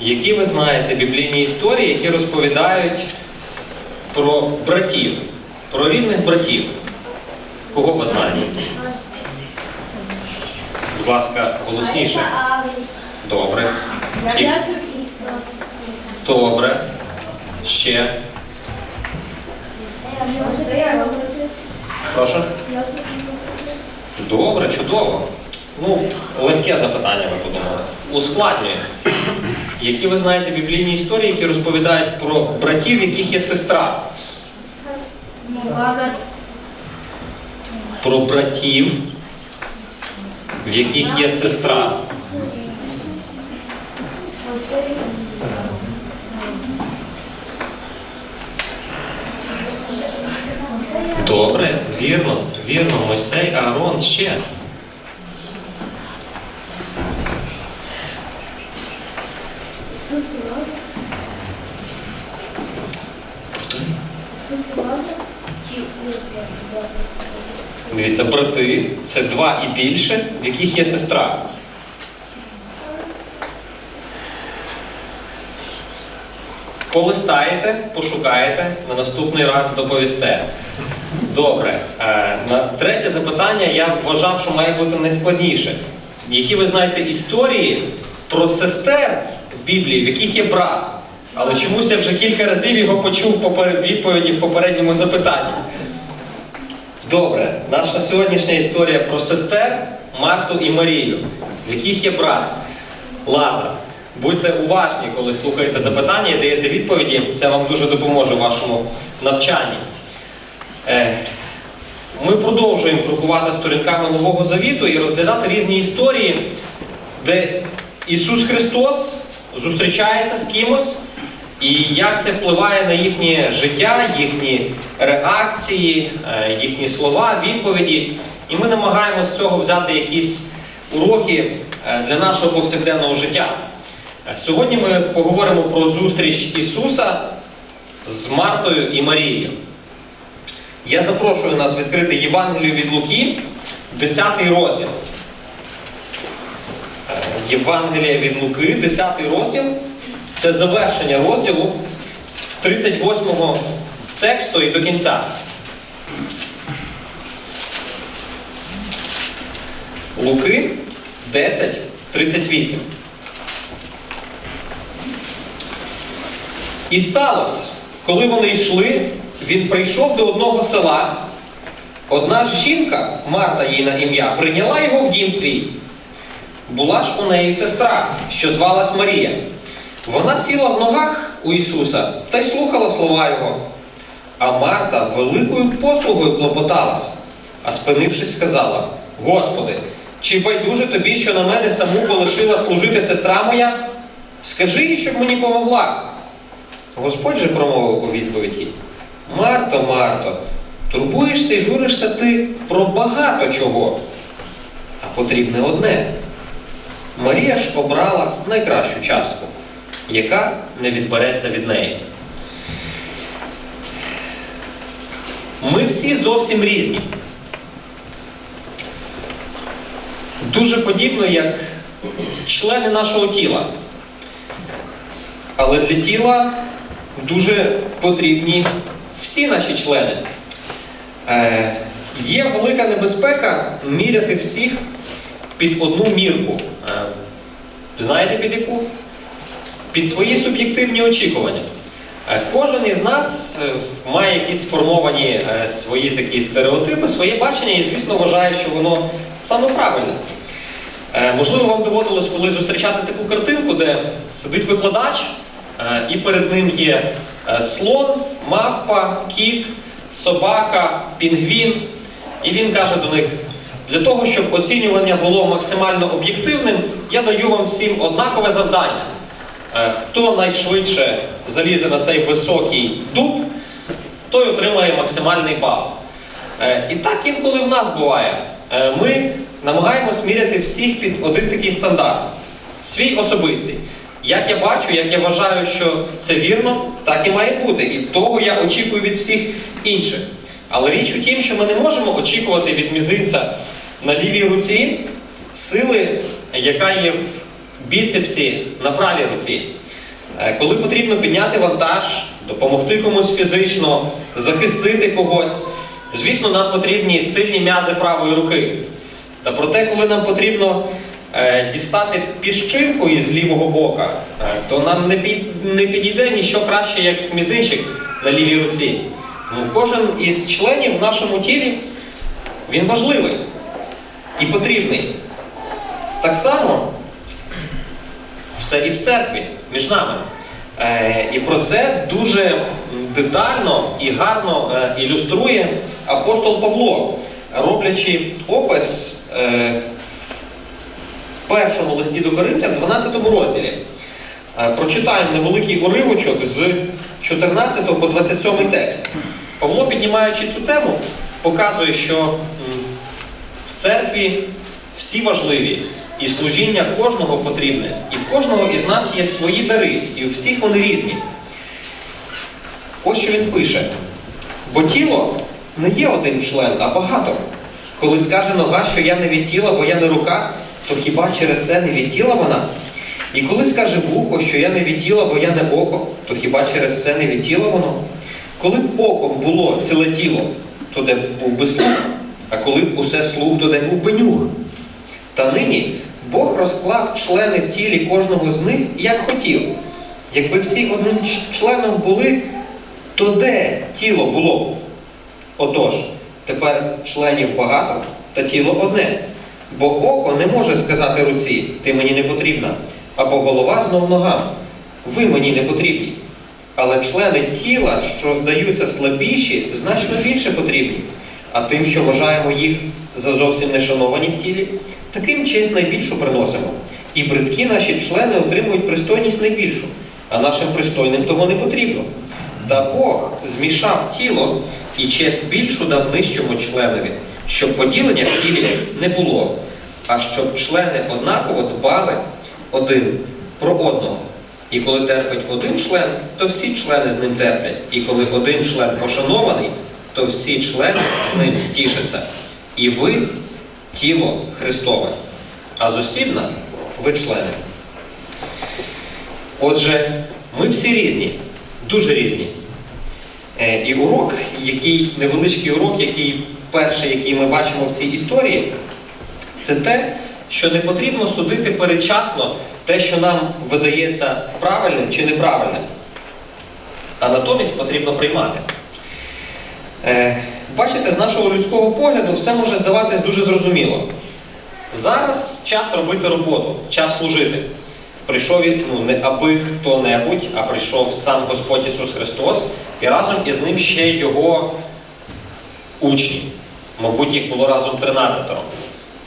які ви знаєте біблійні історії, які розповідають про братів, про рідних братів? Кого ви знаєте? Будь ласка, голосніше. Добре. І- Добре. Ще. Прошу. Добре, чудово. Ну, легке запитання ви подумали. Ускладнюємо. Які ви знаєте біблійні історії, які розповідають про братів, яких є сестра? Про братів, в яких є сестра. Добре, вірно, вірно, Мойсей, Аарон ще. Дивіться, брати це два і більше, в яких є сестра. Полистаєте, пошукаєте, на наступний раз доповісте. Добре. Е, На третє запитання я вважав, що має бути найскладніше. Які ви знаєте історії про сестер в Біблії, в яких є брат? Але чомусь я вже кілька разів його почув в відповіді в попередньому запитанні. Добре, наша сьогоднішня історія про сестер Марту і Марію, в яких є брат Лазар. Будьте уважні, коли слухаєте запитання і даєте відповіді. Це вам дуже допоможе в вашому навчанні. Е, Ми продовжуємо крокувати сторінками Нового Завіту і розглядати різні історії, де Ісус Христос зустрічається з кимось, і як це впливає на їхнє життя, їхні реакції, е, їхні слова, відповіді. І ми намагаємося з цього взяти якісь уроки е, для нашого повсякденного життя. Е, Сьогодні ми поговоримо про зустріч Ісуса з Мартою і Марією. Я запрошую нас відкрити Євангелію від Луки, 10 розділ. Євангелія від Луки, 10 розділ. Це завершення розділу з 38 тексту і до кінця. Луки 10, 38. І сталося, коли вони йшли, він прийшов до одного села. Одна ж жінка, Марта їй на ім'я, прийняла його в дім свій. Була ж у неї сестра, що звалась Марія. Вона сіла в ногах у Ісуса та й слухала слова Його. А Марта великою послугою клопоталась, а спинившись, сказала: Господи, чи байдуже тобі, що на мене саму полишила служити сестра моя? Скажи їй, щоб мені помогла. Господь же промовив у відповідь їй, Марто, Марто, турбуєшся і журишся ти про багато чого, а потрібне одне. Марія ж обрала найкращу частку, яка не відбереться від неї. Ми всі зовсім різні. Дуже подібно, як члени нашого тіла. Але для тіла дуже потрібні всі наші члени. Е, є велика небезпека міряти всіх під одну мірку. Е, знаєте під яку? Під свої суб'єктивні очікування. Е, Кожен із нас е, має якісь сформовані е, свої такі стереотипи, своє бачення і, звісно, вважає, що воно саме правильне. Можливо, вам доводилось колись зустрічати таку картинку, де сидить викладач, і перед ним є слон, мавпа, кіт, собака, пінгвін. І він каже до них: для того, щоб оцінювання було максимально об'єктивним, я даю вам всім однакове завдання. Е, Хто найшвидше залізе на цей високий дуб, той отримає максимальний бал. Е, І так інколи в нас буває. Е, Ми намагаємось міряти всіх під один такий стандарт, свій особистий. Як я бачу, як я вважаю, що це вірно, так і має бути. І того я очікую від всіх інших. Але річ у тім, що ми не можемо очікувати від мізинця на лівій руці сили, яка є в біцепсі на правій руці. Е, Коли потрібно підняти вантаж, допомогти комусь фізично, захистити когось, звісно, нам потрібні сильні м'язи правої руки. Та проте, коли нам потрібно е, дістати піщинку із лівого ока, е, то нам не, підійде ніщо краще, як мізинчик на лівій руці. Ну, кожен із членів в нашому тілі він важливий і потрібний. Так само все і в церкві між нами. Е, і про це дуже детально і гарно е, ілюструє апостол Павло, роблячи опис е, в першому листі до Коринтян, 12 розділі. Прочитаємо невеликий уривочок з 14 по 27 текст. Павло, піднімаючи цю тему, показує, що в церкві всі важливі, і служіння кожного потрібне. І в кожного із нас є свої дари, і у всіх вони різні. Ось що він пише: бо тіло не є один член, а багато. Коли скаже нога, що я не від тіла, бо я не рука, то хіба через це не від тіла вона? І коли скаже вухо, що я не від тіла, бо я не око, то хіба через це не від тіла воно? Коли б оком було ціле тіло, то де був би слух, а коли б усе слух, то де був би нюх. Та нині Бог розклав члени в тілі кожного з них, як хотів. Якби всі одним членом були, то де тіло було б? Отож, тепер членів багато, та тіло одне. Бо око не може сказати руці, ти мені не потрібна, або голова знов ногам, ви мені не потрібні. Але члени тіла, що здаються слабіші, значно більше потрібні. А тим, що вважаємо їх за зовсім не шановані в тілі, таким честь найбільшу приносимо. І бридкі наші члени отримують пристойність найбільшу, а нашим пристойним того не потрібно. Та Бог змішав тіло і честь більшу дав нижчому членові, щоб поділення в тілі не було, а щоб члени однаково дбали один про одного. І коли терпить один член, то всі члени з ним терплять. І коли один член пошанований, то всі члени з ним тішаться. І ви тіло Христове, а зосібна ви члени. Отже, ми всі різні, дуже різні. Е, І урок, який невеличкий урок, який перший, який ми бачимо в цій історії, це те, що не потрібно судити передчасно те, що нам видається правильним чи неправильним. А натомість потрібно приймати. Бачите, з нашого людського погляду все може здаватись дуже зрозуміло. Зараз час робити роботу, час служити. Прийшов він ну, не аби хто-небудь, а прийшов сам Господь Ісус Христос, і разом із ним ще його учні. Мабуть, їх було разом 13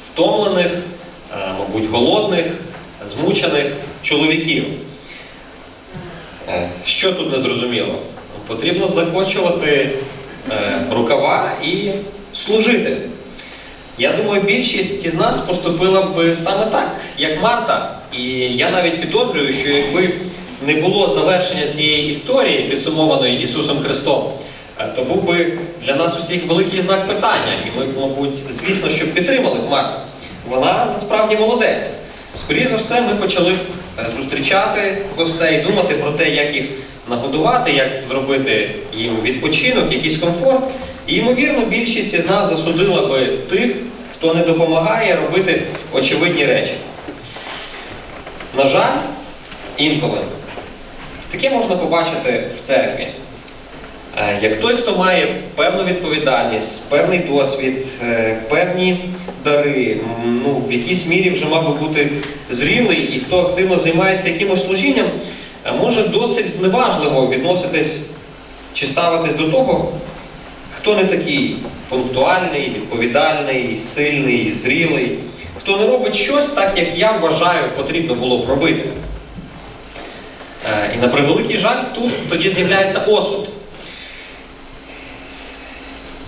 втомлених, е, мабуть, голодних, змучених чоловіків. Е, Що тут не зрозуміло? Потрібно закочувати рукава і служити. Я думаю, більшість із нас поступила б саме так, як Марта. І я навіть підозрюю, що якби не було завершення цієї історії, підсумованої Ісусом Христом, е, то був би для нас усіх великий знак питання. І ми, мабуть, звісно, що підтримали б Марту. Вона насправді молодець. Скоріше за все, ми почали е, зустрічати гостей, думати про те, як їх нагодувати, як зробити їм відпочинок, якийсь комфорт. І, ймовірно, більшість із нас засудила би тих, хто не допомагає робити очевидні речі. На жаль, інколи таке можна побачити в церкві. Е, Як той, хто має певну відповідальність, певний досвід, е, певні дари, ну, в якійсь мірі вже мав би бути зрілий, і хто активно займається якимось служінням, може досить зневажливо відноситись чи ставитись до того, хто не такий пунктуальний, відповідальний, сильний, зрілий, хто не робить щось так, як я вважаю, потрібно було б робити. Е, І на превеликий жаль, тут тоді з'являється осуд.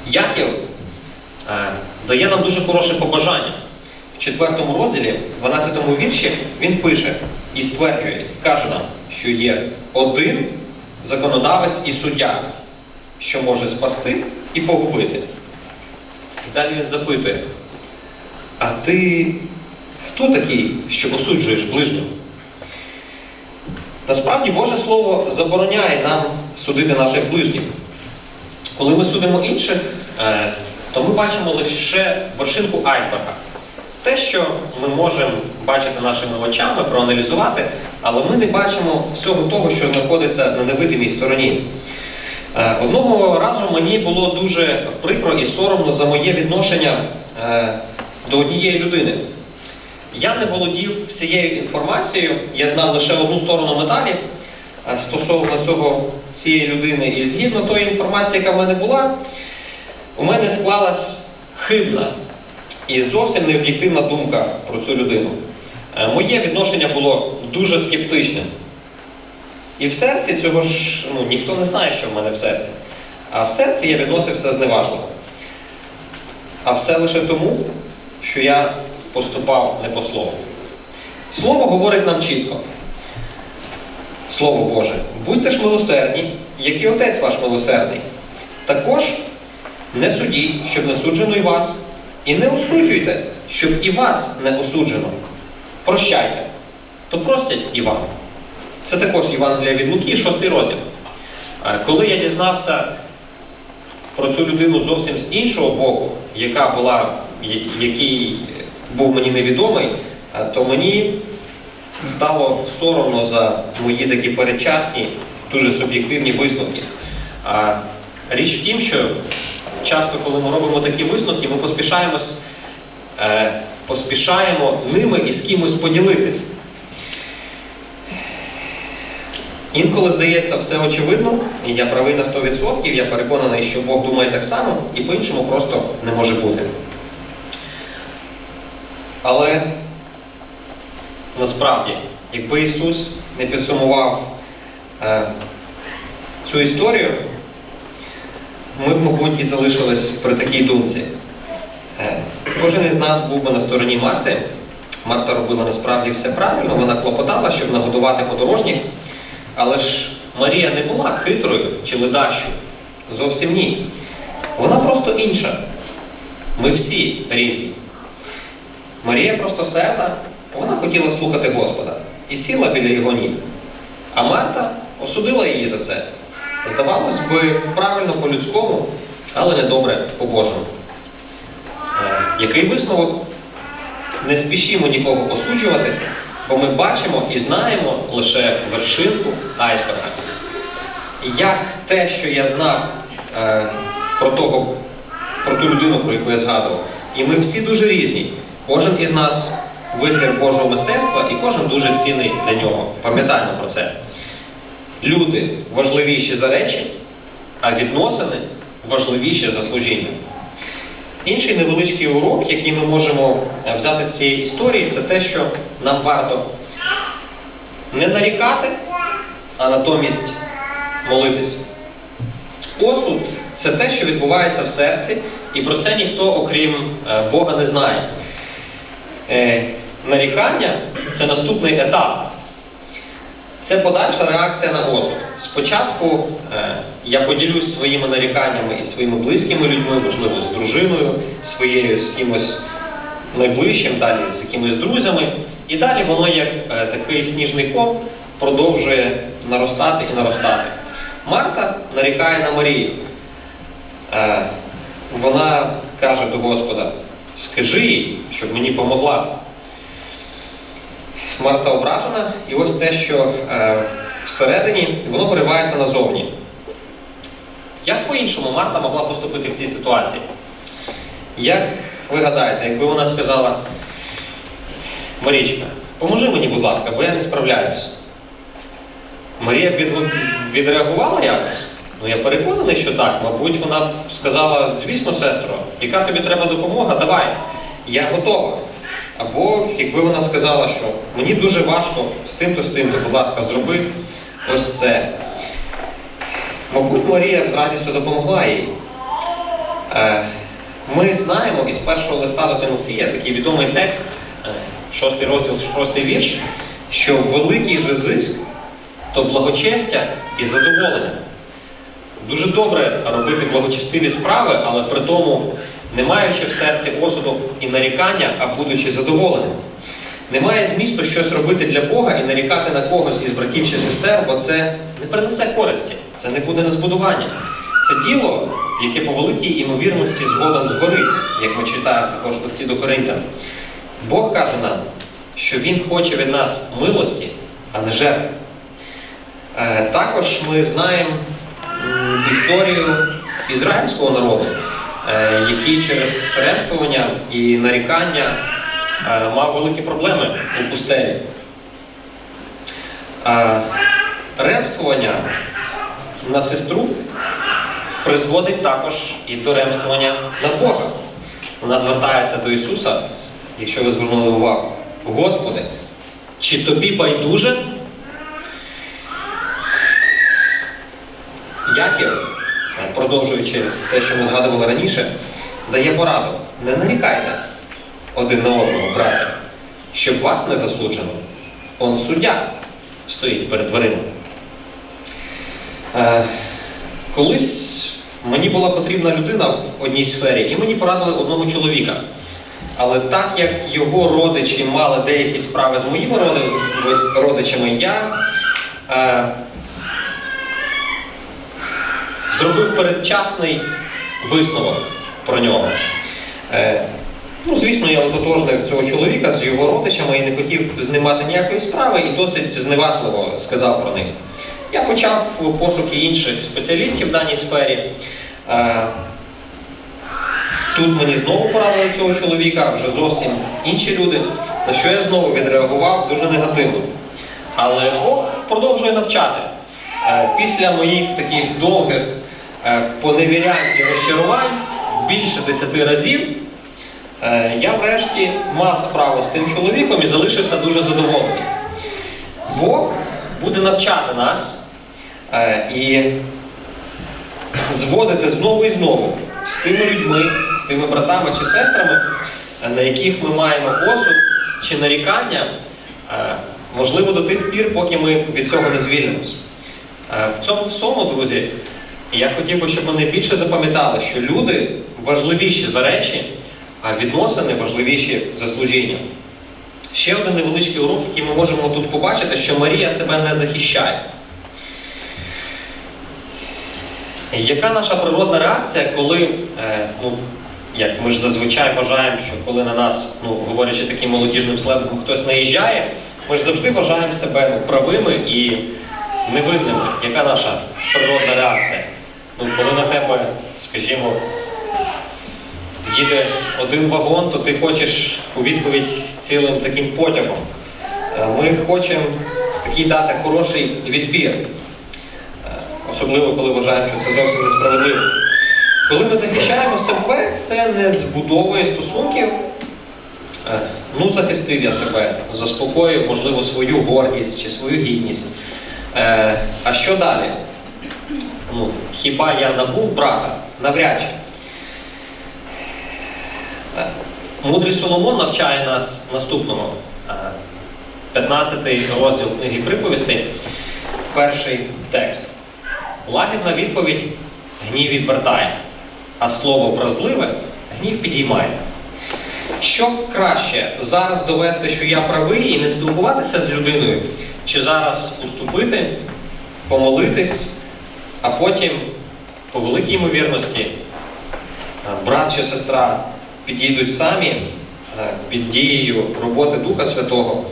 Яків е, дає нам дуже хороше побажання. В 4 розділі, 12 вірші, він пише і стверджує, каже нам, що є один законодавець і суддя, що може спасти і погубити. І далі він запитує: А ти хто такий, що осуджуєш ближнього? Насправді Боже Слово забороняє нам судити наших ближніх. Коли ми судимо інших, е, то ми бачимо лише вершинку айсберга. Те, що ми можемо бачити нашими очами, проаналізувати, але ми не бачимо всього того, що знаходиться на невидимій стороні. Е, Одного разу мені було дуже прикро і соромно за моє відношення е, до однієї людини. Я не володів всією інформацією, я знав лише одну сторону медалі е, стосовно цього цієї людини. І згідно тої інформації, яка в мене була, у мене склалась хибна і зовсім необ'єктивна думка про цю людину. Е, Моє відношення було дуже скептичним. І в серці цього ж ну, ніхто не знає, що в мене в серці. А в серці я відносився зневажливо. А все лише тому, що я поступав не по слову. Слово говорить нам чітко. Слово Боже, будьте ж милосердні, як і Отець ваш милосердний. Також не судіть, щоб не суджено і вас, і не осуджуйте, щоб і вас не осуджено. Прощайте, то простять і вам. Це також Євангелія від Луки, 6 розділ. Е, Коли я дізнався про цю людину зовсім з іншого боку, яка була, який був мені невідомий, е, то мені стало соромно за мої такі передчасні, дуже суб'єктивні висновки. Річ в тім, що часто, коли ми робимо такі висновки, ми поспішаємось, е, поспішаємо ними і з кимось поділитись. Інколи здається все очевидно, і я правий на 100%, я переконаний, що Бог думає так само, і по-іншому просто не може бути. Але насправді, якби Ісус не підсумував е, цю історію, ми б, мабуть, і залишились при такій думці. Е, кожен із нас був би на стороні Марти. Марта робила насправді все правильно, вона клопотала, щоб нагодувати подорожніх. Але ж Марія не була хитрою чи ледащою. Зовсім ні. Вона просто інша. Ми всі різні. Марія просто серда, вона хотіла слухати Господа і сіла біля його ніг. А Марта осудила її за це. Здавалось би, правильно по-людському, але не добре по-божому. Е, Який висновок? Не спішімо нікого осуджувати, бо ми бачимо і знаємо лише вершинку айсберга. Як те, що я знав е, про, того, про ту людину, про яку я згадував, і ми всі дуже різні. Кожен із нас витвір Божого мистецтва, і кожен дуже цінний для нього. Пам'ятаємо про це. Люди важливіші за речі, а відносини важливіші за служіння. Інший невеличкий урок, який ми можемо е, взяти з цієї історії, це те, що нам варто не нарікати, а натомість молитись. Осуд це те, що відбувається в серці, і про це ніхто, окрім е, Бога, не знає. Е, Нарікання це наступний етап. Це подальша реакція на осуд. Спочатку е, я поділюсь своїми наріканнями із своїми близькими людьми, можливо, з дружиною своєю, з кимось найближчим, далі з якимись друзями. І далі воно, як е, такий сніжний ком, продовжує наростати і наростати. Марта нарікає на Марію. Е, вона каже до Господа: скажи їй, щоб мені помогла. Марта ображена, і ось те, що е, всередині, воно виривається назовні. Як по-іншому Марта могла поступити в цій ситуації? Як ви гадаєте, якби вона сказала, Марічка, поможи мені, будь ласка, бо я не справляюсь. Марія б від- відреагувала якось? Ну, я переконаний, що так. Мабуть, вона б сказала, звісно, сестро, яка тобі треба допомога, давай, я готова. Або якби вона сказала, що мені дуже важко з тим-то, з тим-то, будь ласка, зроби ось це. Мабуть, Марія б з радістю допомогла їй. Е, Ми знаємо із першого листа до Тимофія такий відомий текст, е, шостий розділ, шостий вірш, що великий же зиск то благочестя і задоволення. Дуже добре робити благочестиві справи, але при тому не маючи в серці осуду і нарікання, а будучи задоволеним. Немає змісту щось робити для Бога і нарікати на когось із братів чи сестер, бо це не принесе користі, це не буде на збудування. Це діло, яке по великій імовірності згодом згорить, як ми читаємо також в листі до Коринтян. Бог каже нам, що Він хоче від нас милості, а не жертви. Е, Також ми знаємо історію ізраїльського народу, який через ремствування і нарікання е, мав великі проблеми у пустелі. Е, Ремствування на сестру призводить також і до ремствування на Бога. Вона звертається до Ісуса, якщо ви звернули увагу. Господи, чи тобі байдуже? Яків, е, продовжуючи те, що ми згадували раніше, дає пораду: не нарікайте один на одного, браття, щоб вас не засуджено. Он суддя стоїть перед дверима. Е, колись мені була потрібна людина в одній сфері, і мені порадили одного чоловіка. Але так як його родичі мали деякі справи з моїми родичами, я е, зробив передчасний висновок про нього. Е, ну, звісно, я ототожнив цього чоловіка з його родичами і не хотів з ним мати ніякої справи, і досить зневажливо сказав про них. Я почав пошуки інших спеціалістів в даній сфері. Е, Тут мені знову порадили цього чоловіка, вже зовсім інші люди, на що я знову відреагував дуже негативно. Але Бог продовжує навчати. Е, Після моїх таких довгих поневірянь і розчарувань більше десяти разів, е, я врешті мав справу з тим чоловіком і залишився дуже задоволений. Бог буде навчати нас е, і зводити знову і знову з тими людьми, з тими братами чи сестрами, е, на яких ми маємо осуд чи нарікання, е, можливо, до тих пір, поки ми від цього не звільнимось. Е, В цьому всьому, друзі, я хотів би, щоб вони більше запам'ятали, що люди важливіші за речі, а відносини важливіші за служіння. Ще один невеличкий урок, який ми можемо тут побачити, що Марія себе не захищає. Яка наша природна реакція, коли, е, ну, як ми ж зазвичай вважаємо, що коли на нас, ну, говорячи таким молодіжним сленгом, хтось наїжджає, ми ж завжди вважаємо себе правими і невинними. Яка наша природна реакція? Ну, коли на тебе, скажімо, їде один вагон, то ти хочеш у відповідь цілим таким потягом. Е, Ми хочемо такий дати хороший відбір. Е, Особливо, коли вважаємо, що це зовсім несправедливо. Коли ми захищаємо себе, це не збудовує стосунків. Е, Ну, захистив я себе, заспокоїв, можливо, свою гордість чи свою гідність. А що далі? Ну, хіба я набув брата? Навряд чи. Е, Мудрий Соломон навчає нас наступному. Е, 15 розділ книги приповістей, перший текст. Лагідна відповідь гнів відвертає, а слово вразливе гнів підіймає. Що краще зараз довести, що я правий і не спілкуватися з людиною, чи зараз уступити, помолитись, а потім, по великій ймовірності, е, брат чи сестра підійдуть самі е, під дією роботи Духа Святого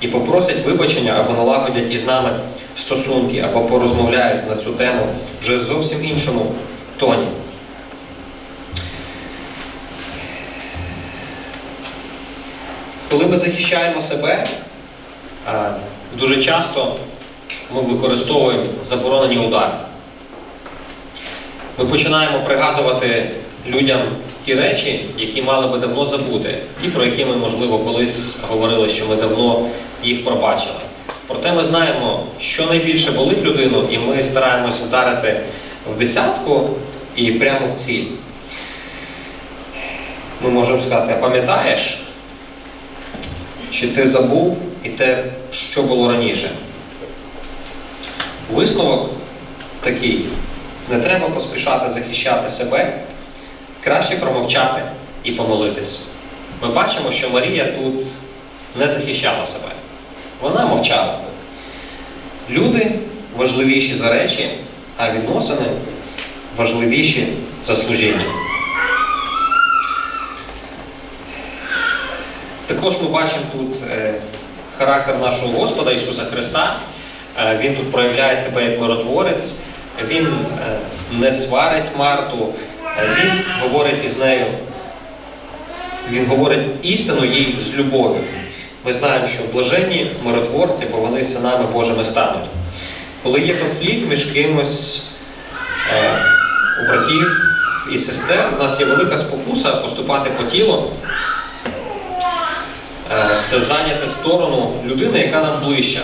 і попросять вибачення або налагодять із нами стосунки, або порозмовляють на цю тему вже в зовсім іншому тоні. Коли ми захищаємо себе, е, дуже часто ми використовуємо заборонені удари. Ми починаємо пригадувати людям ті речі, які мали би давно забути, ті, про які ми, можливо, колись говорили, що ми давно їх пробачили. Проте ми знаємо, що найбільше болить людину, і ми стараємось вдарити в десятку і прямо в ціль. Ми можемо сказати, а пам'ятаєш, чи ти забув і те, що було раніше? Висновок такий: не треба поспішати захищати себе, краще промовчати і помолитись. Ми бачимо, що Марія тут не захищала себе. Вона мовчала. Люди важливіші за речі, а відносини важливіші за служіння. Також ми бачимо тут е, характер нашого Господа Ісуса Христа. Е, Він тут проявляє себе як миротворець, Він е, не сварить Марту, е, Він говорить із нею, Він говорить істину їй з любов'ю. Ми знаємо, що блаженні миротворці, бо вони синами Божими стануть. Коли є конфлікт між кимось е, у братів і сестер, в нас є велика спокуса поступати по тілу. Це зайняти сторону людини, яка нам ближча,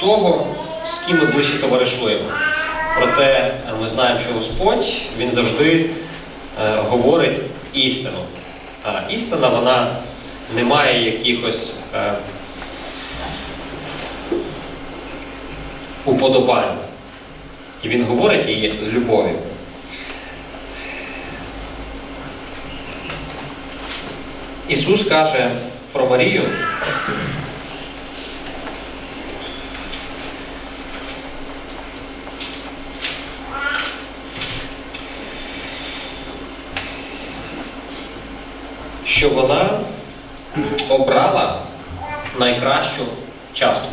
того, з ким ми ближче товаришуємо. Проте е, ми знаємо, що Господь Він завжди е, говорить істину. А істина вона не має якихось е, уподобань. І він говорить її з любов'ю. Ісус каже про Марію. Що вона обрала найкращу частку.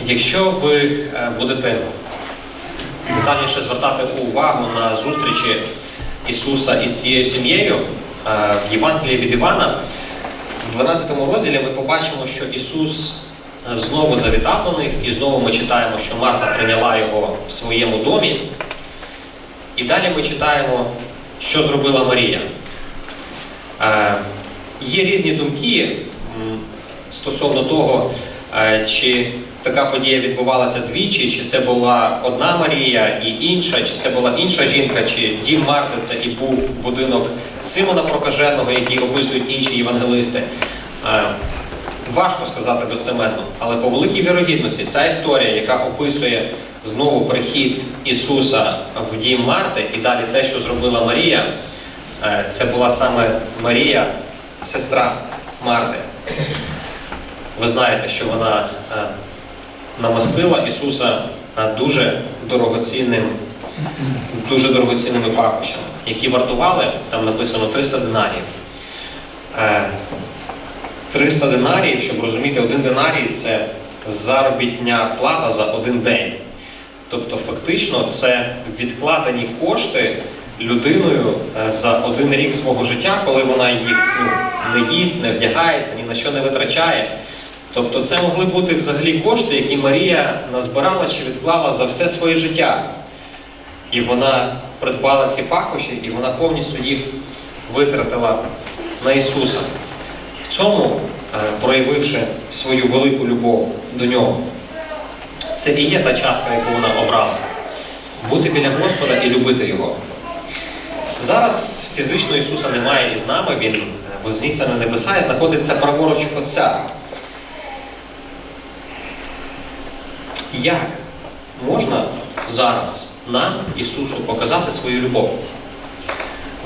Якщо ви е, будете детальніше звертати увагу на зустрічі Ісуса із цією сім'єю е, в Євангелії від Івана, в 12 розділі ми побачимо, що Ісус знову завітав до них, і знову ми читаємо, що Марта прийняла його в своєму домі. І далі ми читаємо, що зробила Марія. Е, Є різні думки стосовно того, е, чи така подія відбувалася двічі, чи це була одна Марія і інша, чи це була інша жінка, чи дім Марти це і був будинок Симона Прокаженого, який описують інші євангелисти. Важко сказати достеменно, але по великій вірогідності ця історія, яка описує знову прихід Ісуса в дім Марти, і далі те, що зробила Марія, е, це була саме Марія, сестра Марти. Ви знаєте, що вона е, намастила Ісуса е, дуже дорогоцінним, дуже дорогоцінними пахощами, які вартували, там написано 300 динарів. Е, 300 динарів, щоб розуміти, один динарій це заробітня плата за один день. Тобто, фактично, це відкладені кошти людиною е, за один рік свого життя, коли вона їх ну, не їсть, не вдягається, ні на що не витрачає. Тобто, це могли бути взагалі кошти, які Марія назбирала чи відклала за все своє життя. І вона придбала ці пахощі, і вона повністю їх витратила на Ісуса. В цьому, е, проявивши свою велику любов до нього, це і є та частка, яку вона обрала. Бути біля Господа і любити Його. Зараз фізично Ісуса немає із нами, Він е, вознісся на небеса і знаходиться праворуч Отця. Як можна зараз нам, Ісусу, показати свою любов?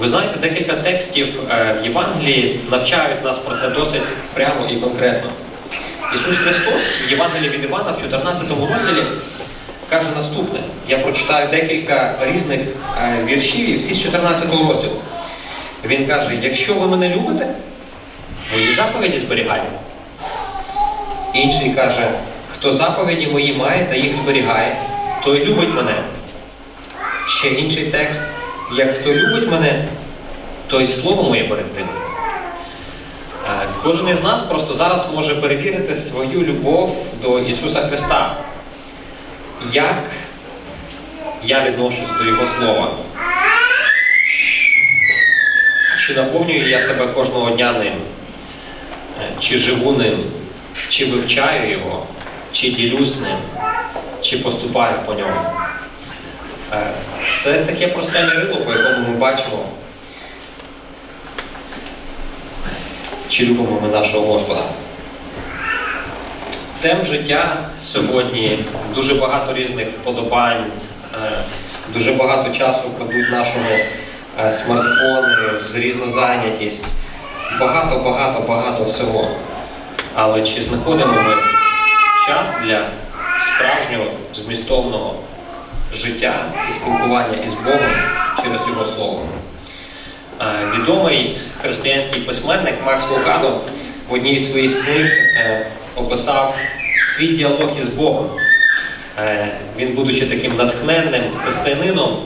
Ви знаєте, декілька текстів е, в Євангелії навчають нас про це досить прямо і конкретно. Ісус Христос в Євангелії від Івана в 14 розділі каже наступне. Я прочитаю декілька різних е, віршів і всі з 14 розділу. Він каже: якщо ви мене любите, мої заповіді зберігайте. Інший каже, хто заповіді мої має та їх зберігає, той любить мене. Ще інший текст. Як хто любить мене, той слово моє берегтиме. Е, Кожен із нас просто зараз може перевірити свою любов до Ісуса Христа. Як я відношусь до Його Слова? Чи наповнюю я себе кожного дня ним? Е, Чи живу ним? Чи вивчаю його? Чи ділюсь ним? Чи поступаю по ньому? Це таке просте мірило, по якому ми бачимо, чи любимо ми нашого Господа. Тем життя сьогодні дуже багато різних вподобань, е, дуже багато часу крадуть нашого е, смартфони, з різнозайнятість, багато, багато, багато всього. Але чи знаходимо ми час для справжнього змістовного життя і спілкування із Богом через Його Слово? Е, Відомий християнський письменник Макс Лукадо в одній з своїх книг е, описав свій діалог із Богом. Е, Він, будучи таким натхненним християнином,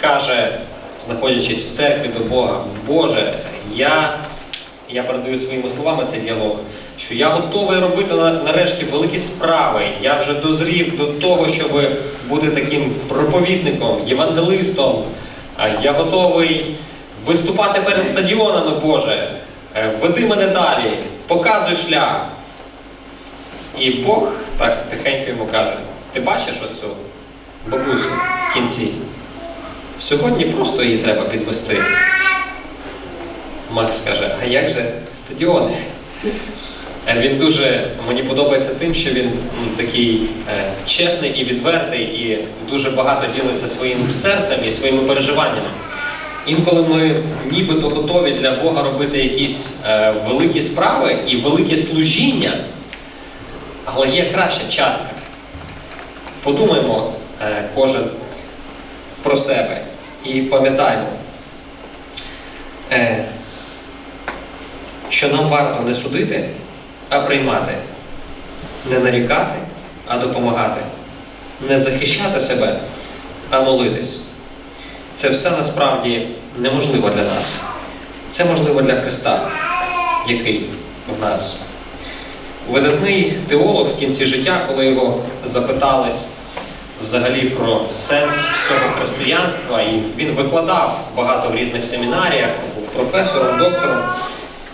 каже, знаходячись в церкві до Бога, Боже, я, я передаю своїми словами цей діалог, що я готовий робити нарешті великі справи. Я вже дозрів до того, щоб бути таким проповідником, євангелистом. Я готовий виступати перед стадіонами, Боже. Е, Веди мене далі, показуй шлях. І Бог так тихенько йому каже: ти бачиш ось цю бабусю в кінці? Сьогодні просто її треба підвести. Макс каже, а як же стадіони? Е, Він дуже мені подобається тим, що він такий е, чесний і відвертий, і дуже багато ділиться своїм серцем і своїми переживаннями. Інколи ми нібито готові для Бога робити якісь е, великі справи і велике служіння, але є краща частка. Подумаємо кожен про себе і пам'ятаємо, що нам варто не судити, а приймати, не нарікати, а допомагати, не захищати себе, а молитись. Це все насправді неможливо для нас. Це можливо для Христа, який в нас. Видатний теолог в кінці життя, коли його запитались взагалі про сенс всього християнства, і він викладав багато в різних семінаріях, був професором, доктором.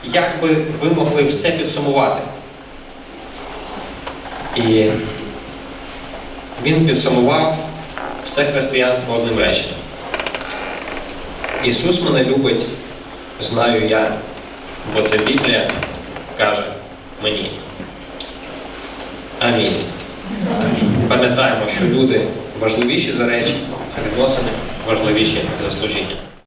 Як би ви могли все підсумувати? І він підсумував все християнство одним реченням. Ісус мене любить, знаю я, бо це Біблія каже мені. Амінь. Пам'ятаємо, що люди важливіші за речі, а відносини важливіші за служіння.